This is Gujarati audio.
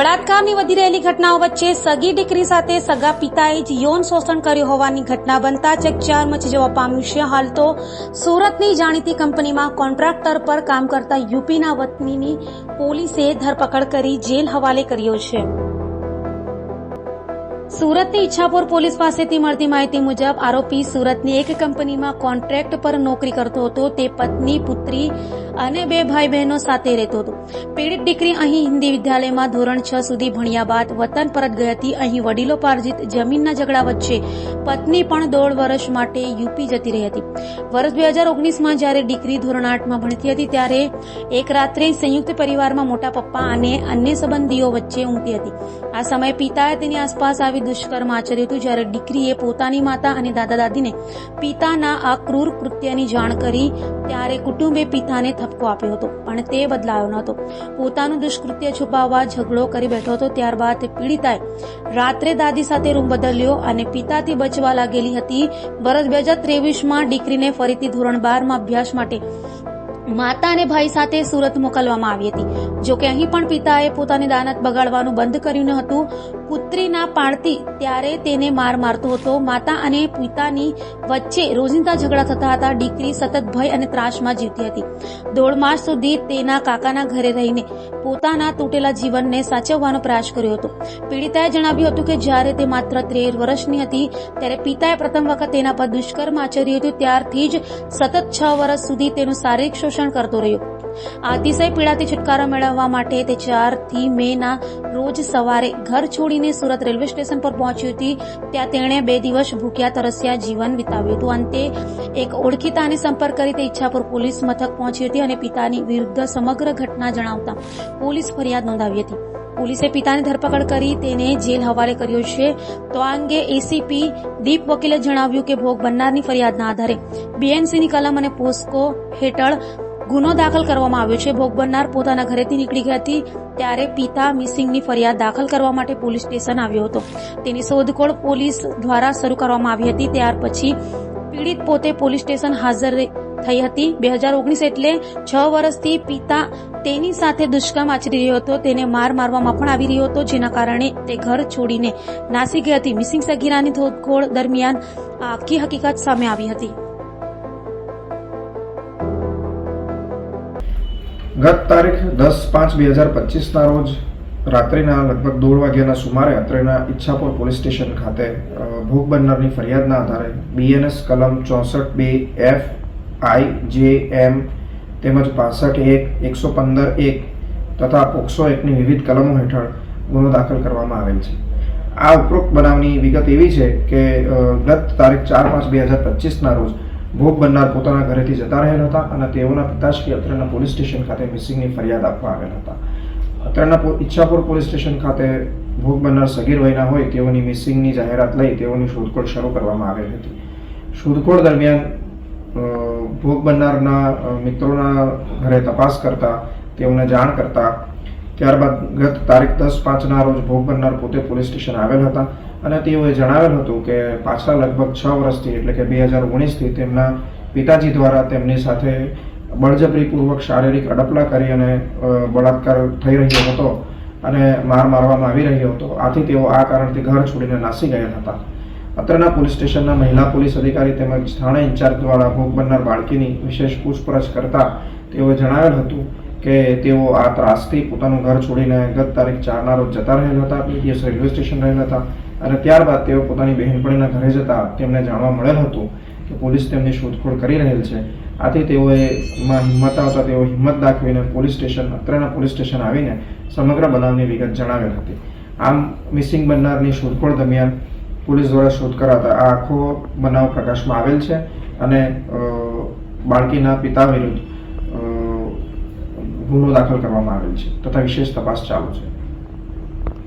બળાત્કારની વધી રહેલી ઘટનાઓ વચ્ચે સગી દીકરી સાથે સગા પિતાએ જ યૌન શોષણ કર્યું હોવાની ઘટના બનતા ચકચાર મચી જવા પામ્યું છે. હાલ તો સુરતની જાણીતી કંપનીમાં કોન્ટ્રાક્ટર પર કામ કરતા યુપીના વતનીની પોલીસે ધરપકડ કરી જેલ હવાલે કર્યો છે. સુરતની ઈચ્છાપુર પોલીસ પાસેથી મળતી માહિતી મુજબ આરોપી સુરતની એક કંપનીમાં કોન્ટ્રાક્ટ પર નોકરી કરતો હતો. તે પત્ની, પુત્રી અને બે ભાઈ બહેનો સાથે રહેતો હતો. પીડિત દીકરી અહીં હિન્દી વિદ્યાલયમાં ધોરણ છ સુધી ભણ્યા બાદ વતન પરત ગઈ હતી. અહીં વડીલો પાર્જિત જમીનના ઝઘડા વચ્ચે પત્ની પણ દોઢ વર્ષ માટે યુપી જતી રહી હતી. વર્ષ બે હજાર ઓગણીસમાં જ્યારે દીકરી ધોરણ આઠમાં ભણતી હતી, ત્યારે એક રાત્રે સંયુક્ત પરિવારમાં મોટા પપ્પા અને અન્ય સંબંધીઓ વચ્ચે ઊંઘતી હતી. આ સમયે પિતાએ તેની આસપાસ આવી દુષ્કર્મ આચર્યું હતું જ્યારે દીકરીએ પોતાની માતા અને દાદા દાદીને પિતાના આ ક્રૂર કૃત્યની જાણ કરી ત્યારે કુટુંબે પિતાને થપકો આપ્યો હતો, પણ તે બદલાયો નહોતો પોતાનું દુષ્કૃત્ય છુપાવવા ઝઘડો કરી બેઠો હતો, ત્યારબાદ પીડિતાએ રાત્રે દાદી સાથે રૂમ બદલ્યો અને પિતાથી બચવા લાગેલી હતી. વર્ષ બે હજાર ત્રેવીસમાં દીકરીને ફરીથી ધોરણ બારમાં અભ્યાસ માટે માતા અને ભાઈ સાથે સુરત મોકલવામાં આવી હતી. જોકે અહીં પણ પિતાએ પોતાની દાનત બગાડવાનું બંધ કર્યું ન હતું. પુત્રી ના પાડતી ત્યારે તેને માર મારતો હતો. માતા અને પિતાની વચ્ચે રોજિંદા ઝઘડા થતા હતા. દીકરી સતત ભય અને ત્રાસમાં જીવતી હતી. દોઢ માસ સુધી તેના કાકાના ઘરે રહીને પોતાના તૂટેલા જીવનને સાચવવાનો પ્રયાસ કર્યો હતો. પીડિતાએ જણાવ્યું હતું કે જ્યારે તે માત્ર તેર વર્ષની હતી, ત્યારે પિતાએ પ્રથમ વખત તેના પર દુષ્કર્મ આચર્યું હતું. ત્યારથી જ સતત છ વર્ષ સુધી તેનું શારીરિક શોષણ કરતો રહ્યો. આ અતિશય પીડાથી છુટકારો મેળવવા માટે તે ચારથી મે ના રોજ સવારે ઘર છોડીને સુરત રેલવે સ્ટેશન પર પહોંચી હતી. ત્યાં તેણે બે દિવસ ભૂખ્યા તરસ્યા જીવન વિતાવ્યું હતું. અંતે એક ઓળખીતાને સંપર્ક કરી તે ઈચ્છાપુર પોલીસ મથક પહોંચી હતી અને પિતાની વિરુદ્ધ સમગ્ર ઘટના જણાવતા પોલીસ ફરિયાદ નોંધાવી હતી. પોલીસે પિતાની ધરપકડ કરી તેને જેલ હવાલે કર્યો છે. તો આ અંગે એસીપી દીપ વકીલે જણાવ્યું કે ભોગ બનનારની ફરિયાદના આધારે બીએનસીની કલમ અને પોસ્કો હેઠળ ગુનો દાખલ કરવામાં આવ્યો છે. ભોગ બનનાર પોતાના ઘરેથી નીકળી ગઈ હતી ત્યારે પિતા મિસિંગની ફરિયાદ દાખલ કરવા માટે પોલીસ સ્ટેશન આવ્યો હતો. તેની શોધખોળ પોલીસ દ્વારા શરૂ કરવામાં આવી હતી. ત્યાર પછી પીડિત પોતે પોલીસ સ્ટેશન હાજર થઈ હતી. બે હજાર ઓગણીસ એટલે છ વર્ષથી પિતા તેની સાથે દુષ્કર્મ આચરી રહ્યો હતો. તેને માર મારવામાં પણ આવી રહ્યો હતો, જેના કારણે તે ઘર છોડીને નાસી ગઈ હતી. મિસિંગ સગીરાની શોધખોળ દરમિયાન આખી હકીકત સામે આવી હતી. ગત તારીખ દસ પાંચ બે હજાર પચીસના રોજ રાત્રિના લગભગ દોઢ વાગ્યાના સુમારે અત્રેના ઈચ્છાપુર પોલીસ સ્ટેશન ખાતે ભોગ બનનારની ફરિયાદના આધારે બીએનએસ કલમ ચોસઠ બે એફ આઈ જે એમ તેમજ પાસઠ એક, એકસો પંદર એક તથા પોક્સો એકની વિવિધ કલમો હેઠળ ગુનો દાખલ કરવામાં આવેલ છે. આ ઉપરોક્ત બનાવની વિગત એવી છે કે ગત તારીખ ચાર પાંચ બે હજાર પચીસના રોજ ભોગ બનનાર પોતાના ઘરેથી જતા રહેલ હતા અને તેઓના પિતાશ્રી અત્રેના પોલીસ સ્ટેશન ખાતે મિસિંગની ફરિયાદ આપવા આવેલા હતા. અત્રેના ઈચ્છાપુર પોલીસ સ્ટેશન ખાતે ભોગ બનનાર સગીર વયના હોય તેઓની મિસિંગની જાહેરાત લઈ તેઓની શોધખોળ શરૂ કરવામાં આવેલ હતી. શોધખોળ દરમિયાન ભોગ બનનારના મિત્રોના ઘરે તપાસ કરતા, તેઓને જાણ કરતા ત્યારબાદ ગત તારીખ દસ પાંચના રોજ ભોગ બનનાર પોતે પોલીસ સ્ટેશન આવેલ હતા અને તેઓએ જણાવેલ હતું કે પાછલા લગભગ છ વર્ષથી એટલે કે બે હજાર ઓગણીસથી તેમના પિતાજી દ્વારા તેમની સાથે બળજબરીપૂર્વક શારીરિક અડપલા કરી અને બળાત્કાર થઈ રહ્યો હતો અને માર મારવામાં આવી રહ્યો હતો. આથી તેઓ આ કારણથી ઘર છોડીને નાસી ગયા હતા. અત્રના પોલીસ સ્ટેશનના મહિલા પોલીસ અધિકારી તેમજ થાણા ઇન્ચાર્જ દ્વારા ભોગ બનનાર બાળકીની વિશેષ પૂછપરછ કરતા તેઓએ જણાવેલ હતું કે તેઓ આ ત્રાસથી પોતાનું ઘર છોડીને ગત તારીખ ચારના રોજ જતા રહેલ હતા, બે દિવસ રેલવે સ્ટેશન રહેલ હતા અને ત્યારબાદ તેઓ પોતાની બહેનપણીના ઘરે જતા તેમને જાણવા મળેલ હતું કે પોલીસ તેમની શોધખોળ કરી રહેલ છે. આથી તેઓએ માં હિંમત આવતા તેઓ હિંમત દાખવીને પોલીસ સ્ટેશન, અત્રેના પોલીસ સ્ટેશન આવીને સમગ્ર બનાવની વિગત જણાવેલ હતી. આમ મિસિંગ બનનારની શોધખોળ દરમિયાન પોલીસ દ્વારા શોધ કરાતા આ આખો બનાવ પ્રકાશમાં આવેલ છે અને બાળકીના પિતા વિરુદ્ધ ગુનો દાખલ કરવામાં આવેલ છે. તથા વિશેષ તપાસ ચાલુ છે.